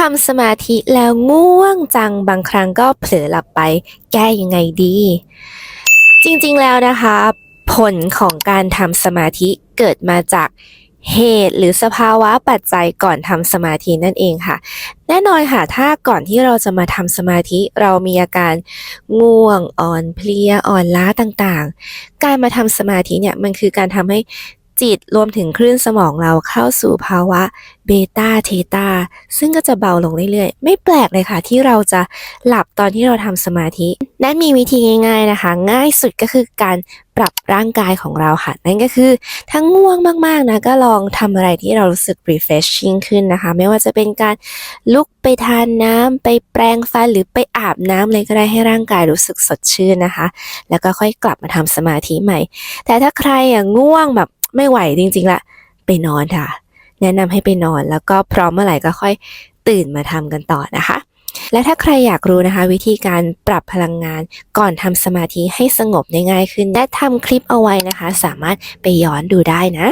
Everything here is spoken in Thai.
ทำสมาธิแล้วง่วงจังบางครั้งก็เผลอหลับไป แก้ยังไงดี จริงๆแล้วนะคะ ผลของการทำสมาธิเกิดมาจากเหตุหรือสภาวะปัจจัยก่อนทำสมาธินั่นเองค่ะ แน่นอนค่ะ ถ้าก่อนที่เราจะมาทำสมาธิเรามีอาการง่วงอ่อนเพลียอ่อนล้าต่างๆ การมาทำสมาธิเนี่ยมันคือการทำให้ จิตรวมถึงคลื่นสมองเราเข้าสู่ภาวะเบต้าเทตาซึ่งก็จะเบาลงเรื่อยๆ ไม่แปลกเลยค่ะ ที่เราจะหลับตอนที่เราทำสมาธิ และมีวิธีง่ายๆนะคะ ง่ายสุดก็คือการปรับร่างกายของเราค่ะ นั่นก็คือถ้าง่วงมากๆนะ ก็ลองทำอะไรที่เรารู้สึก refreshing ขึ้นนะคะ ไม่ว่าจะเป็นการลุกไปทานน้ำไปแปรงฟันหรือไปอาบน้ำเลยก็ได้ให้ร่างกายรู้สึกสดชื่นนะคะ แล้วก็ค่อยกลับมาทำสมาธิใหม่ แต่ถ้าใครอะง่วงแบบ ไม่ไหวจริงๆละไปนอนค่ะ แนะนำให้ไปนอนแล้วก็พร้อมเมื่อไหร่ก็ค่อยตื่นมาทำกันต่อนะคะ และถ้าใครอยากรู้นะคะ วิธีการปรับพลังงานก่อนทำสมาธิให้สงบได้ง่ายขึ้น ได้ทำคลิปเอาไว้นะคะ สามารถไปย้อนดูได้นะ